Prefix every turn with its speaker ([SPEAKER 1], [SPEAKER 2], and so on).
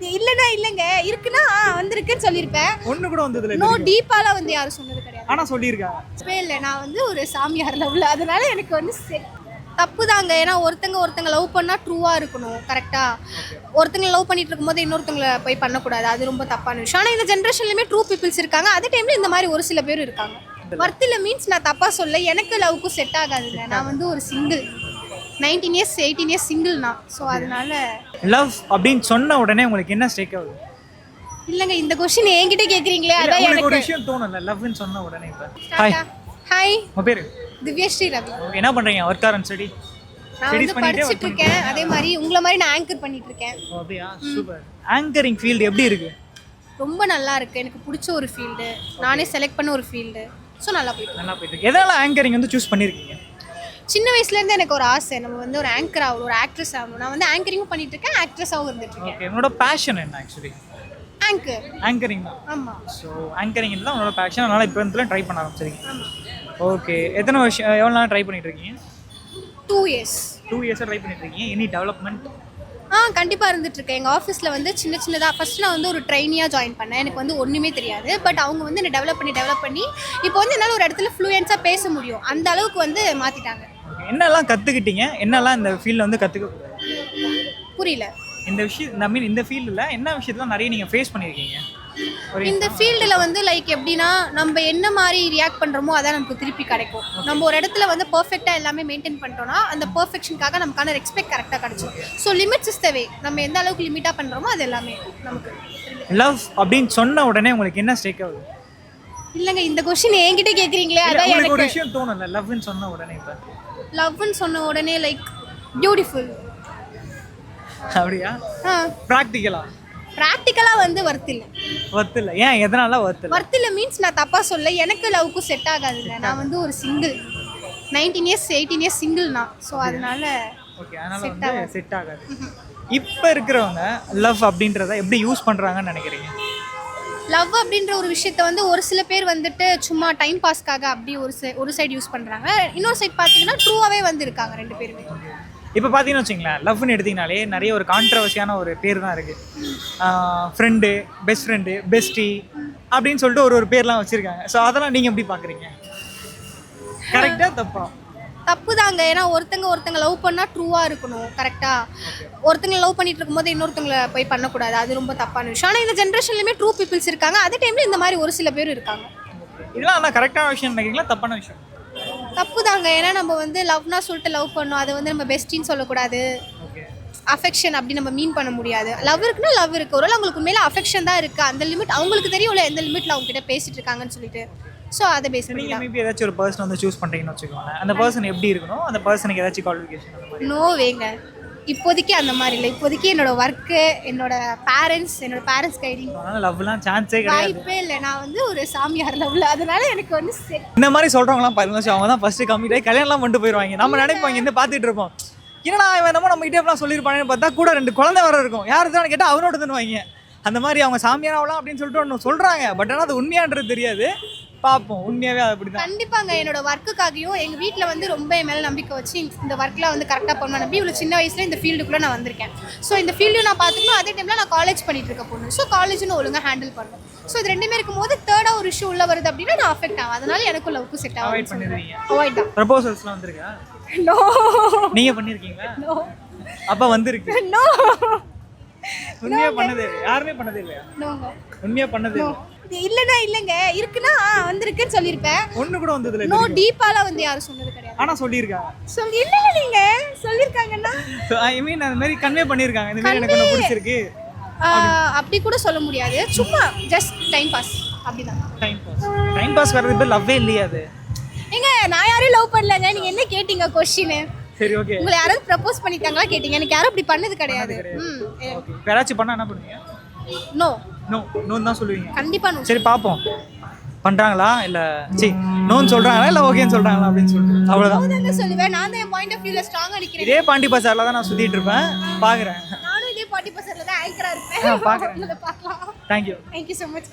[SPEAKER 1] இல்லைன்னா இல்லைங்க. இருக்குன்னா வந்திருக்குன்னு சொல்லியிருப்பேன்.
[SPEAKER 2] ஒண்ணு கூட வந்ததுல
[SPEAKER 1] நோ டீப்பாலாம் வந்து யாரும் சொன்னது கிடையாது.
[SPEAKER 2] ஆனா சொல்லியிருக்காங்க.
[SPEAKER 1] இல்லவே இல்லை நான் வந்து ஒரு சாமியார் லவ்ல அதனால எனக்கு வந்து set. தப்பு தாங்க ஏன்னா ஒருத்தங்க ஒருத்தங்க லவ் பண்ணா ட்ரூவா இருக்கணும் கரெக்டா ஒருத்தங்க லவ் பண்ணிட்டு இருக்கும்போது இன்னொருத்தங்கள போய் பண்ணக்கூடாது. அது ரொம்ப தப்பான விஷயம். ஆனால் இந்த ஜென்ரேஷன்லயுமே ட்ரூ பீப்புள்ஸ் இருக்காங்க. அதே டைம்ல இந்த மாதிரி ஒரு சில பேர் இருக்காங்க. வர்த்தில் மீன்ஸ் நான் தப்பா சொல்ல எனக்கு லவ்க்கும் செட் ஆகாதுங்க. நான் வந்து ஒரு single nineteen years eighteen years single நான் ஸோ அதனால
[SPEAKER 2] லவ் அப்படின்னு சொன்ன உடனே உங்களுக்கு என்ன ஸ்ட்ரைக் ஆகுது?
[SPEAKER 1] இல்லைங்க இந்த கொஸ்டின் என்கிட்ட கேக்குறீங்களே
[SPEAKER 2] இல்ல,
[SPEAKER 1] அதான்
[SPEAKER 2] உங்களுக்கு ஒரு
[SPEAKER 1] எனக்கு
[SPEAKER 2] விஷயம் தோணும்ல லவ்னு சொன்ன உடனே இப்ப. ஹாய்
[SPEAKER 1] ஹாய்
[SPEAKER 2] உங்க பேரு?
[SPEAKER 1] திவ்யஸ்ரீ ரவி.
[SPEAKER 2] Okay, என்ன பண்றீங்க? ஒர்க் ஆரன் ஸ்டடி
[SPEAKER 1] நான்
[SPEAKER 2] Studies
[SPEAKER 1] வந்து
[SPEAKER 2] பண்ணிட்டே
[SPEAKER 1] படிச்சுட்டு இருக்கேன். அதே மாதிரி உங்களை மாதிரி நான் ஆங்கர் பண்ணிட்டு இருக்கேன்.
[SPEAKER 2] அப்படியா? சூப்பர் ஆங்கரிங் ஃபீல்டு எப்படி இருக்கு?
[SPEAKER 1] ரொம்ப நல்லா இருக்கு. எனக்கு பிடிச்ச ஒரு ஃபீல்டு நானே செலக்ட் பண்ண ஒரு ஃபீல்டு ஸோ நல்லா போயிட்டு இருக்கு.
[SPEAKER 2] நல்லா போயிட்டு இருக்கு. எதனால ஆங்கரிங் வந்து சூஸ் பண்ணிருக்கீங்க?
[SPEAKER 1] சின்ன வயசுல இருந்து எனக்கு ஒரு ஆசை. நம்ம வந்து ஒரு ஆங்கர் ஆகணும் ஒரு ஆக்ட்ரஸ் ஆகணும். நான் வந்து ஆங்கரிங்கும் பண்ணிட்டு இருக்கேன் ஆக்ட்ரஸாகவும் இருந்துட்டு இருக்கேன்
[SPEAKER 2] ஓகே பேஷன் என்ன ஆக்சுவலி
[SPEAKER 1] ஆங்கர்
[SPEAKER 2] ஆங்கரிங் தான்.
[SPEAKER 1] ஆமா.
[SPEAKER 2] ஸோ ஆங்கரிங் தான் உங்களோட பேஷன் அதனால இப்போ வந்து ட்ரை பண்ண ஆரம்பிச்சிருக்கீங்க. ஓகே எத்தனை வருஷம் எவ்வளோ நாள் ட்ரை பண்ணிட்டு இருக்கீங்க
[SPEAKER 1] டூ இயர்ஸ்
[SPEAKER 2] டூ இயர்ஸாக ட்ரை பண்ணிட்டு இருக்கீங்க எனி டெவலப்மெண்ட்
[SPEAKER 1] ஆ கண்டிப்பாக இருந்துட்டு இருக்கேன் எங்கள் ஆஃபீஸில் வந்து சின்ன சின்னதாக ஃபர்ஸ்ட் நான் வந்து ஒரு ட்ரைனியாக ஜாயின் பண்ணேன். எனக்கு வந்து ஒன்றுமே தெரியாது. பட் அவங்க வந்து என்னை டெவலப் பண்ணி டெவலப் பண்ணி இப்போ வந்து என்னால் ஒரு இடத்துல ஃப்ளூயன்ஸாக பேச முடியும். அந்த அளவுக்கு வந்து மாற்றிட்டாங்க
[SPEAKER 2] என்னெல்லாம் கற்றுக்கிட்டீங்க என்னெல்லாம் இந்த ஃபீல்டில் வந்து கற்றுக்க
[SPEAKER 1] புரியல.
[SPEAKER 2] இந்த விஷயம் ஐ மீன் இந்த ஃபீல்டில் என்ன விஷயத்தெல்லாம் நிறைய நீங்கள் ஃபேஸ் பண்ணியிருக்கீங்க
[SPEAKER 1] இந்த ஃபீல்டில் வந்து லைக் எப்படின்னா நம்ம என்ன மாதிரி ரியாக்ட் பண்ணுறோமோ அதான் நமக்கு திருப்பி கிடைக்கும். நம்ம ஒரு இடத்துல வந்து பர்ஃபெக்டாக எல்லாமே மெயின்டைன் பண்ணிட்டோம்னா அந்த பர்ஃபெக்ஷனுக்காக நமக்கான ரெஸ்பெக்ட் கரெக்டாக கிடைச்சிடும் so limits is the way நம்ம எந்த அளவுக்கு லிமிட்டாக பண்ணுறோமோ அது எல்லாமே நமக்கு
[SPEAKER 2] லவ் அப்படின்னு சொன்ன உடனே உங்களுக்கு என்ன ஸ்ட்ரைக் ஆகுது?
[SPEAKER 1] இல்லைங்க இந்த கொஸ்டின் என்கிட்ட கேட்குறீங்களே அதான்
[SPEAKER 2] உங்களுக்கு ஒரு
[SPEAKER 1] எனக்கு
[SPEAKER 2] விஷயம் தோணும்ல லவ்னு சொன்ன உடனே இப்போ.
[SPEAKER 1] லவ்னு சொன்ன உடனே லைக் பியூட்டிஃபுல்
[SPEAKER 2] அப்படியா?
[SPEAKER 1] ஆ.
[SPEAKER 2] ப்ராக்டிக்கலா
[SPEAKER 1] ப்ராக்டிக்கலாக வந்து ஒர்த் இல்லை.
[SPEAKER 2] ஒர்த்து இல்லை. ஏன் எதனால ஒர்த்து இல்லை?
[SPEAKER 1] ஒர்த் இல்லை மீன்ஸ் நான் தப்பாக சொல்ல எனக்கு லவ்க்கும் செட் ஆகாதுங்க நான் வந்து ஒரு single nineteen years eighteen years single நான். ஸோ அதனால
[SPEAKER 2] ஓகே அதனால வந்து செட் ஆகாது. இப்போ இருக்கிறவங்க லவ் அப்படின்றத எப்படி யூஸ் பண்ணுறாங்கன்னு நினைக்கிறீங்க?
[SPEAKER 1] லவ் அப்படின்ற ஒரு விஷயத்த வந்து ஒரு சில பேர் வந்துட்டு சும்மா டைம் பாஸ்க்காக அப்படி ஒரு சை- ஒரு சைடு யூஸ் பண்ணுறாங்க இன்னொரு சைடு பார்த்தீங்கன்னா ட்ரூவாகவே வந்து இருக்காங்க ரெண்டு பேருமே.
[SPEAKER 2] இப்போ பார்த்தீங்கன்னு வச்சுங்களேன் லவ்னு எடுத்தீங்கனாலே நிறைய ஒரு கான்ட்ரவர்சியான ஒரு பேர் தான் இருக்குது ஃப்ரெண்டு பெஸ்ட் ஃப்ரெண்டு பெஸ்டி அப்படின்னு சொல்லிட்டு ஒரு ஒரு பேர்லாம் வச்சுருக்காங்க. ஸோ அதெல்லாம் நீங்கள் எப்படி பார்க்குறீங்க கரெக்டாக தப்பா?
[SPEAKER 1] தப்பு தாங்க ஏன்னா ஒருத்தங்க ஒருத்தங்க லவ் பண்ணால் ட்ரூவாக இருக்கணும். கரெக்டாக ஒருத்தங்க லவ் பண்ணிட்டு இருக்கும்போது இன்னொருத்தங்கள போய் பண்ணக்கூடாது. அது ரொம்ப தப்பான விஷயம். ஆனால் இந்த ஜென்ரேஷன்லையுமே ட்ரூ பீப்புள்ஸ் இருக்காங்க. அதே டைமில் இந்த மாதிரி ஒரு சில பேர் இருக்காங்க.
[SPEAKER 2] இதெல்லாம் ஆனால் கரெக்டான விஷயம் நினைக்கிறீங்களா? தப்பான விஷயம்?
[SPEAKER 1] தப்பு தாங்க ஏன்னா நம்ம வந்து லவ்னா சொல்லிட்டு லவ் பண்ணோம். அதை வந்து நம்ம பெஸ்டின்னு சொல்லக்கூடாது. அஃபெக்ஷன் அப்படி நம்ம மீன் பண்ண முடியாது. லவ் இருக்குன்னா லவ் இருக்கு. ஒரு அவங்களுக்கு உண்மையில அஃபெக்ஷன் தான் இருக்கு. அந்த லிமிட் அவங்களுக்கு தெரியும்ல எந்த லிமிட்ல அவங்க கிட்ட பேசிட்டு இருக்காங்கன்னு சொல்லிட்டு. ஸோ அதை பேஸ் பண்ணி
[SPEAKER 2] நீங்கள் மேபி ஏதாச்சும் ஒரு பர்சன் வந்து சூஸ் பண்ணுறீங்கன்னு வச்சுக்கோங்களேன். அந்த பர்சன் எப்படி இருக்கணும்? அந்த பர்சனுக்கு ஏதாச்சும் குவாலிஃபிகேஷன் அந்த மாதிரி
[SPEAKER 1] நோ வேங்க. இப்போதைக்கு அந்த மாதிரி இல்லை. இப்போதைக்கு என்னோட ஒர்க்கு என்னோட பேரண்ட்ஸ் என்னோட பேரண்ட்ஸ் கைடிங்
[SPEAKER 2] லவ்லாம் சான்ஸே கிடையாது.
[SPEAKER 1] வாய்ப்பே இல்லை. நான் வந்து ஒரு சாமியார் லவ்ல அதனால எனக்கு வந்து.
[SPEAKER 2] இந்த மாதிரி சொல்கிறவங்களாம் பாருங்க. அவங்க தான் ஃபஸ்ட்டு கம்மிட் ஆகி கல்யாணம்லாம் பண்ணிட்டு போயிடுவாங்க நம்ம நினைப்பாங்க இந்த பார்த்துட்டு இருப்போம். என்னடா இவன் என்னமோ நம்ம கிட்டே எப்பலாம் சொல்லியிருப்பானேன்னு பார்த்தா கூட ரெண்டு குழந்தை வர இருக்கும். யார் தான் கேட்டால் அவனோட வாங்க. அந்த மாதிரி அவங்க சாமியாராவலாம் அப்படின்னு சொல்லிட்டு ஒன்று சொல்கிறாங்க பட் ஆனால் அது உண்மையான்றது தெரியாது. பார்ப்போம் உண்மையாகவே அது அப்படி தான்
[SPEAKER 1] கண்டிப்பாங்க. என்னோட ஒர்க்குக்காகவும் எங்கள் வீட்டில் வந்து ரொம்ப என் மேலே நம்பிக்கை வச்சு இந்த ஒர்க்லாம் வந்து கரெக்டாக பண்ண நம்பி இவ்வளோ சின்ன வயசுல இந்த ஃபீல்டுக்குள்ளே நான் வந்திருக்கேன். ஸோ இந்த ஃபீல்டையும் நான் பார்த்துக்கணும். அதே டைமில் நான் காலேஜ் பண்ணிட்டு இருக்க பொண்ணு. ஸோ காலேஜ்னு ஒழுங்காக ஹேண்டில் பண்ணணும் ஸோ இது ரெண்டுமே இருக்கும்போது தேர்டாக ஒரு இஷ்யூ உள்ள வருது அப்படின்னா நான் அஃபெக்ட் ஆகும் அதனால எனக்கும் லவ்க்கு செட் ஆகும்
[SPEAKER 2] பண்ணிடுவீங்க.
[SPEAKER 1] அவாய்ட் தான்.
[SPEAKER 2] ப்ரப்போசல்ஸ்லாம் வந்திருக்கா?
[SPEAKER 1] நோ
[SPEAKER 2] நீங்கள் பண்ணியிருக்கீங்களா
[SPEAKER 1] நோ
[SPEAKER 2] அப்போ வந்திருக்கு.
[SPEAKER 1] நோ
[SPEAKER 2] உண்மையாக பண்ணதே யாருமே பண்ணதே இல்லையா?
[SPEAKER 1] நோ
[SPEAKER 2] உண்மையாக பண்ணதே இல்லை
[SPEAKER 1] இல்லைன்னா இல்லைங்க. இருக்குன்னா வந்திருக்குன்னு சொல்லியிருப்பேன்.
[SPEAKER 2] ஒன்று கூட வந்ததில்லை
[SPEAKER 1] நோ டீப்பாலாம் வந்து யாரும் சொன்னது கிடையாது.
[SPEAKER 2] ஆனால் சொல்லியிருக்காங்க.
[SPEAKER 1] சொல்லி இல்லைங்க. நீங்க சொல்லியிருக்காங்கன்னா
[SPEAKER 2] ஸோ ஐ மீன் அந்த மாதிரி கன்வே பண்ணியிருக்காங்க. இந்த மாதிரி எனக்கு ஒன்று பிடிச்சிருக்கு.
[SPEAKER 1] அப்படி கூட சொல்ல முடியாது. சும்மா ஜஸ்ட் டைம் பாஸ் அப்படிதான்.
[SPEAKER 2] டைம் பாஸ் டைம் பாஸ் வர்றது பேர் லவ்வே இல்லையா அது?
[SPEAKER 1] ஏங்க நான் யாரையும் லவ் பண்ணலங்க. நீங்க என்ன கேட்டீங்க கொஸ்டின்
[SPEAKER 2] சரி ஓகே
[SPEAKER 1] உங்களை யாராவது ப்ரப்போஸ் பண்ணிருக்காங்களா கேட்டீங்க. எனக்கு யாரும் அப்படி பண்ணது கிடையாது. ம்
[SPEAKER 2] யாராச்சும் பண்ணால் என்ன பண்ணுவீங்க?
[SPEAKER 1] நோ
[SPEAKER 2] நோ நோன்னு தான் சொல்லுவீங்க.
[SPEAKER 1] கண்டிப்பா
[SPEAKER 2] சரி பார்ப்போம் பண்ணுறாங்களா இல்லை சி நோன்னு சொல்கிறாங்களா இல்லை ஓகேன்னு சொல்கிறாங்களா அப்படின்னு சொல்லிட்டு. அவ்வளோதான்
[SPEAKER 1] தாங்க சொல்லுவேன். நான் தான் என் பாயிண்ட் ஆஃப் வியூல ஸ்ட்ராங்கா நிக்கிறேன்.
[SPEAKER 2] இதே பாண்டி பசாரில் தான் நான் சுற்றிட்டு இருப்பேன். பார்க்குறேன்
[SPEAKER 1] நானும் இதே ஃபார்ட்டி பர்சன்ட்ல தான் ஆங்கரா இருப்பேன்.
[SPEAKER 2] பார்க்குறேன்
[SPEAKER 1] உங்களை பார்க்கலாம்.
[SPEAKER 2] Thank you
[SPEAKER 1] thank you so much